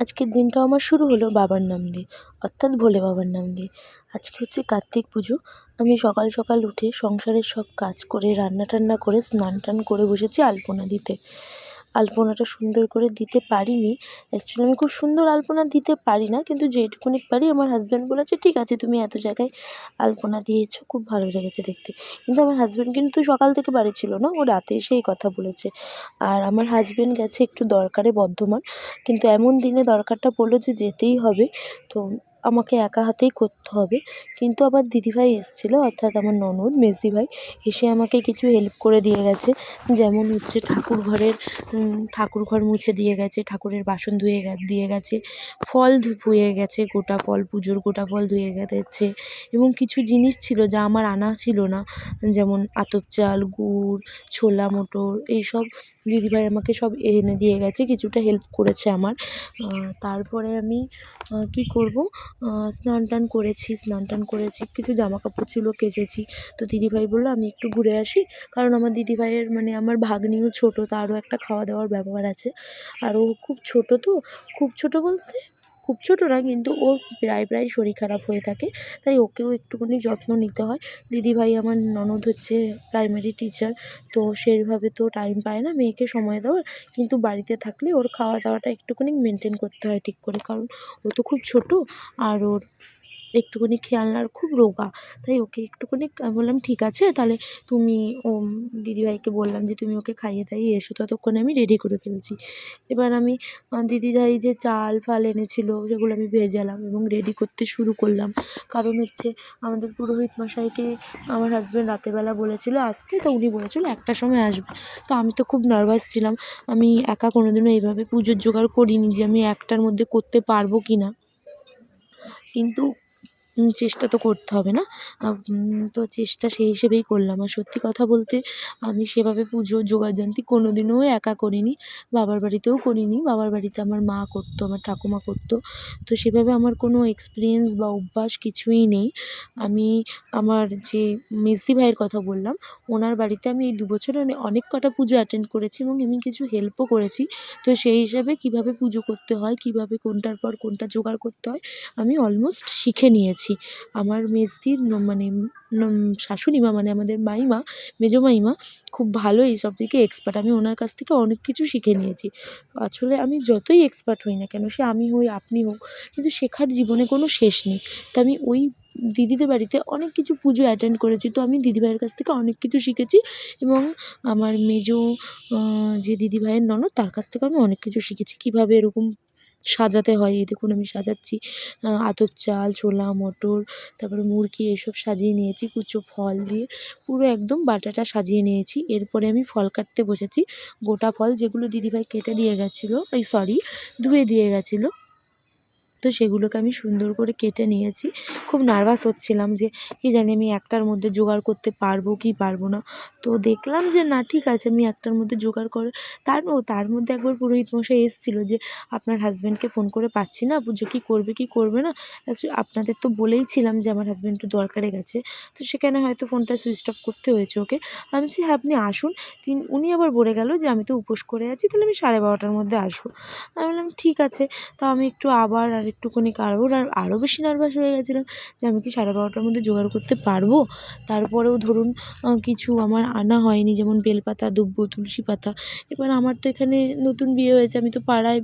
আজকের দিনটা আমার শুরু হলো বাবার নাম দিয়ে, অর্থাৎ ভোলে বাবার নাম দিয়ে। আজকে হচ্ছে কার্তিক পুজো। আমি সকাল সকাল উঠে সংসারের সব কাজ করে, রান্না টান্না করে, স্নান টান করে বসেছি আলপনা দিতে। আলপনাটা সুন্দর করে দিতে পারিনি। অ্যাকচুয়ালি আমি খুব সুন্দর আলপনা দিতে পারি না, কিন্তু যেটুকুনি পারি আমার হাজব্যান্ড বলেছে, ঠিক আছে, তুমি এত জায়গায় আলপনা দিয়েছ, খুব ভালো লেগেছে দেখতে। কিন্তু আমার হাজব্যান্ড কিন্তু সকাল থেকে বাড়ি ছিল না, ও রাতে এসে এই কথা বলেছে। আর আমার হাজব্যান্ড গেছে একটু দরকারে বর্ধমান, কিন্তু এমন দিনে দরকারটা পড়ল যে যেতেই হবে। তো আমাকে একা হাতেই করতে হবে। কিন্তু আমার দিদিভাই এসেছিল, অর্থাৎ আমার ননদ মেজদিভাই, এসে আমাকে কিছু হেল্প করে দিয়ে গেছে। যেমন হচ্ছে ঠাকুর ঘরের ঠাকুর ঘর মুছে দিয়ে গেছে, ঠাকুরের বাসন ধুয়ে দিয়ে গেছে, ফল ধুয়ে গেছে, গোটা ফল, পুজোর গোটা ফল ধুয়ে গেছে এবং কিছু জিনিস ছিল যা আমার আনা ছিল না। যেমন আতপ চাল, গুড়, ছোলা, মোটর, এইসব দিদিভাই আমাকে সব এনে দিয়ে গেছে, কিছুটা হেল্প করেছে আমার। তারপরে আমি কী করব? স্নান টান করেছি, স্নান টান করেছি, কিছু জামা কাপড় ছিল, কেচেছি। তো দিদিভাই বলল, আমি একটু ঘুরে আসি। কারণ আমার দিদিভাইয়ের মানে আমার ভাগ্নিও ছোটো, তারও একটা খাওয়া দাওয়ার ব্যাপার আছে। আর ও খুব ছোটো তো, খুব ছোটো বলতে খুব ছোটো না, কিন্তু ওর প্রায় প্রায় শরীর খারাপ হয়ে থাকে। তাই ওকেও একটুখানি যত্ন নিতে হয়। দিদিভাই আমার ননদ হচ্ছে প্রাইমারি টিচার তো সেইভাবে তো টাইম পায় না মেয়েকে সময় দেওয়ার। কিন্তু বাড়িতে থাকলে ওর খাওয়া দাওয়াটা একটুখানি মেনটেন করতে হয় ঠিক করে, কারণ ও তো খুব ছোটো আর ওর একটুখানি খেয়াল নেওয়ার খুব রোগা। তাই ওকে একটুখানি আমি বললাম, ঠিক আছে, তাহলে তুমি ও দিদিভাইকে বললাম যে, তুমি ওকে খাইয়ে দাইয়ে এসো, ততক্ষণে আমি রেডি করে ফেলছি। এবার আমি দিদিভাই যে চাল, ফাল এনেছিলো, সেগুলো আমি ভেজালাম এবং রেডি করতে শুরু করলাম। কারণ হচ্ছে, আমাদের পুরোহিত মশাইকে আমার হাজব্যান্ড রাতেরবেলা বলেছিলো, আসতে। তো উনি বলেছিল, একটা সময় আসবে। তো আমি তো খুব নার্ভাস ছিলাম। আমি একা কোনোদিনও এইভাবে পুজোর জোগাড় করিনি যে, আমি একটার মধ্যে করতে পারব কি না কিন্তু চেষ্টা তো করতে হবে না। তো চেষ্টা সেই হিসেবেই করলাম। আর সত্যি কথা বলতে, আমি সেভাবে পুজো জোগাড়যন্ত্র কোনো দিনও একা করিনি। বাবার বাড়িতেও করিনি। বাবার বাড়িতে আমার মা করতো, আমার ঠাকুমা করতো। তো সেভাবে আমার কোনো এক্সপিরিয়েন্স বা অভ্যাস কিছুই নেই। আমি আমার যে মেজদি ভাইয়ের কথা বললাম, ওনার বাড়িতে আমি এই দু বছরে অনেক কটা পুজো অ্যাটেন্ড করেছি এবং আমি কিছু হেল্পও করেছি। তো সেই হিসাবে কীভাবে পুজো করতে হয়, কীভাবে কোনটার পর কোনটা জোগাড় করতে হয়, আমি অলমোস্ট শিখে নিয়েছি। আমার মেজদির মানে শাশুড়ি মা মানে আমাদের মাইমা, মেজো মাইমা খুব ভালো এইসব দিকে এক্সপার্ট আমি ওনার কাছ থেকে অনেক কিছু শিখে নিয়েছি। আসলে আমি যতই এক্সপার্ট হই না কেন, সে আমি হই, আপনি হোক, কিন্তু শেখার জীবনে কোনো শেষ নেই। তো আমি ওই দিদিদের বাড়িতে অনেক কিছু পুজো অ্যাটেন্ড করেছি। তো আমি দিদিভাইয়ের কাছ থেকে অনেক কিছু শিখেছি এবং আমার মেজো যে দিদিভাইয়ের ননদ, তার কাছ থেকে আমি অনেক কিছু শিখেছি। কীভাবে এরকম সাজাতে হয়, এই দেখুন আমি সাজাচ্ছি। আতপ চাল, ছোলা, মটর, তারপরে মুরগি, এসব সাজিয়ে নিয়েছি, কুচো ফল দিয়ে। পুরো একদম বাটাটা সাজিয়ে নিয়েছি। এরপরে আমি ফল কাটতে বসেছি। গোটা ফল যেগুলো দিদিভাই কেটে দিয়ে গেছিল, এই সরি, ধুয়ে দিয়ে গেছিল তো সেগুলোকে আমি সুন্দর করে কেটে নিয়েছি। খুব নার্ভাস হচ্ছিলাম যে, কী জানি আমি একটার মধ্যে জোগাড় করতে পারব কি পারব না। তো দেখলাম যে, না, ঠিক আছে, আমি একটার মধ্যে জোগাড় করে, তার তার মধ্যে একবার পুরোহিত মশাই এসেছিল যে, আপনার হাজব্যান্ডকে ফোন করে পাচ্ছি না পুজো কী করবে, কি করবে না? আপনাদের তো বলেইছিলাম যে, আমার হাজব্যান্ড একটু দরকারে গেছে। তো সেখানে হয়তো ফোনটা সুইচ অফ করতে হয়েছে ওকে। আমি বলছি হ্যাঁ আপনি আসুন। তিনি, উনি আবার বলে গেল যে, আমি তো উপোস করে আছি, তাহলে আমি সাড়ে বারোটার মধ্যে আসব। আমি বললাম, ঠিক আছে। তা আমি একটু আবার আর একটুখানি আরও আরও বেশি নার্ভাস হয়ে গেছিলাম যে আমি কি সাড়ে বারোটার মধ্যে জোগাড় করতে পারব? তারপরেও ধরুন কিছু আমার আনা হয়নি, যেমন বেলপাতা, দুব্ব, তুলসী পাতা। এবার আমার তো এখানে নতুন বিয়ে হয়েছে, আমি তো পাড়ায়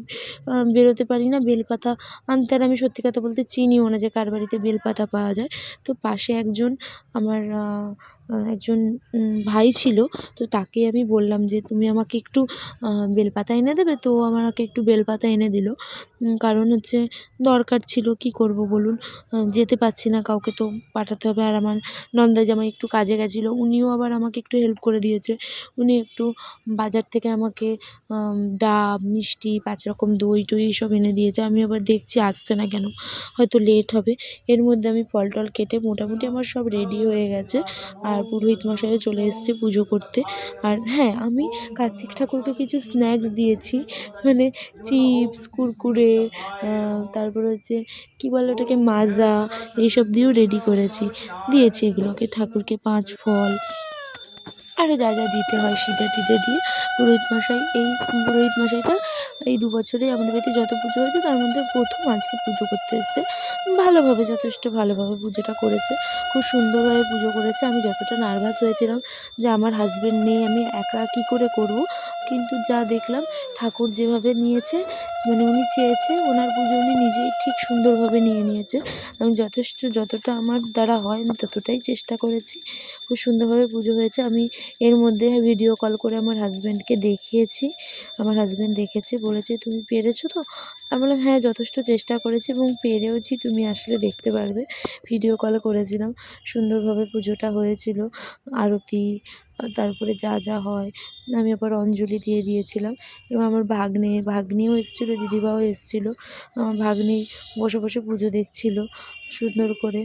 বেরোতে পারি না। বেলপাতা আনতে আর আমি সত্যি কথা বলতে চিনিও না যে কার বাড়িতে বেলপাতা পাওয়া যায়। তো পাশে একজন আমার একজন ভাই ছিল, তো তাকে আমি বললাম যে, তুমি আমাকে একটু বেলপাতা এনে দেবে? তো আমাকে একটু বেলপাতা এনে দিল। কারণ হচ্ছে দরকার ছিল, কী করব বলুন? যেতে পারছি না কাউকে তো পাঠাতে হবে। আর আমার নন্দা জামাই একটু কাজে গেছিল, উনিও আবার আমাকে একটু হেল্প করে দিয়েছে। উনি একটু বাজার থেকে আমাকে ডাব, মিষ্টি, পাঁচ রকম দই টই এইসব এনে দিয়েছে। আমি আবার দেখছি আসছে না কেন, হয়তো লেট হবে। এর মধ্যে আমি ফল টল কেটে মোটামুটি আমার সব রেডি হয়ে গেছে। আর পুরোহিত মশাইও চলে এসছে পুজো করতে। আর হ্যাঁ আমি কার্তিক ঠাকুরকে কিছু স্ন্যাক্স দিয়েছি। মানে চিপস কুরকুরে তারপরে হচ্ছে, কী বলে ওটাকে, মাজা, এইসব দিয়েও রেডি করেছি। দিয়েছি এগুলোকে, ঠাকুরকে পাঁচ ফল। আরও যা যা দিতে হয় সিঁদে টিদে দিয়ে। পুরোহিত মশাই, এই পুরোহিত মশাইটা এই দু বছরে আমাদের বাড়িতে যত পুজো হয়েছে, তার মধ্যে প্রথম আজকে পুজো করতে এসেছে। ভালোভাবে, যথেষ্ট ভালোভাবে পুজোটা করেছে। খুব সুন্দরভাবে পুজো করেছে। আমি যতটা নার্ভাস হয়েছিলাম যে আমার হাজব্যান্ড নেই, আমি একা কী করে করব? কিন্তু যা দেখলাম ঠাকুর যেভাবে নিয়েছে মানে উনি চেয়েছে ওনার পুজো উনি নিজেই ঠিক সুন্দরভাবে নিয়ে নিয়েছে। আমি যথেষ্ট যতটা আমার দ্বারা হয় আমি ততটাই চেষ্টা করেছি। খুব সুন্দরভাবে পুজো হয়েছে। আমি এর মধ্যে ভিডিও কল করে আমার হাজব্যান্ডকে দেখিয়েছি। আমার হাজব্যান্ড দেখেছে, বলেছে, তুমি পেরেছ তো? আমি বললাম হ্যাঁ যথেষ্ট চেষ্টা করেছি এবং পেরেওছি, তুমি আসলে দেখতে পারবে। ভিডিও কল করেছিলাম। সুন্দরভাবে পুজোটা হয়েছিল। আরতি তারপরে যা যা হয়, আমি আবার অঞ্জলি দিয়ে দিয়েছিলাম। এবং আমার ভাগ্নে, ভাগ্নিও এসেছিল, দিদিভাও এসেছিল। আমার ভাগ্নি বসে বসে পুজো দেখছিল সুন্দর করে।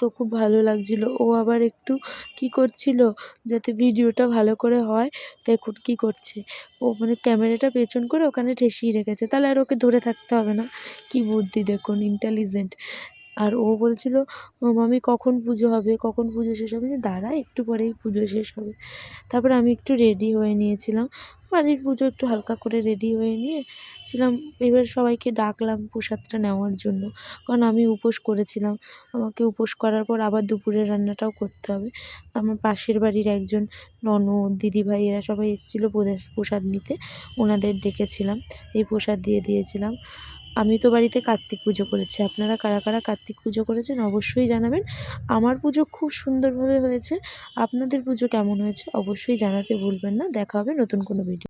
তো খুব ভালো লাগছিল। ও আবার একটু কী করছিল যাতে ভিডিওটা ভালো করে হয়, দেখুন কী করছে। ও মানে ক্যামেরাটা পেছন করে ওখানে ঠেসিয়ে রেখেছে। তাহলে আর ওকে ধরে থাকতে হবে না। কী বুদ্ধি দেখুন ইন্টেলিজেন্ট আর ও বলছিল মামি, কখন পুজো হবে? কখন পুজো শেষ হবে? দাঁড়া, একটু পরেই পুজো শেষ হবে। তারপরে আমি একটু রেডি হয়ে নিয়েছিলাম। বাড়ির পুজো একটু হালকা করে রেডি হয়ে নিয়েছিলাম এবার সবাইকে ডাকলাম প্রসাদটা নেওয়ার জন্য। কারণ আমি উপোস করেছিলাম। আমাকে উপোস করার পর আবার দুপুরের রান্নাটাও করতে হবে। আমার পাশের বাড়ির একজন ননদ, দিদিভাই, এরা সবাই এসেছিল প্রসাদ নিতে। ওনাদের ডেকেছিলাম। এই প্রসাদ দিয়ে দিয়েছিলাম। আমি তো বাড়িতে কার্তিক পুজো করেছি। আপনারা কারা কারা কার্তিক পুজো করেছেন অবশ্যই জানাবেন। আমার পুজো খুব সুন্দরভাবে হয়েছে। আপনাদের পুজো কেমন হয়েছে অবশ্যই জানাতে ভুলবেন না। দেখা হবে নতুন কোনো ভিডিও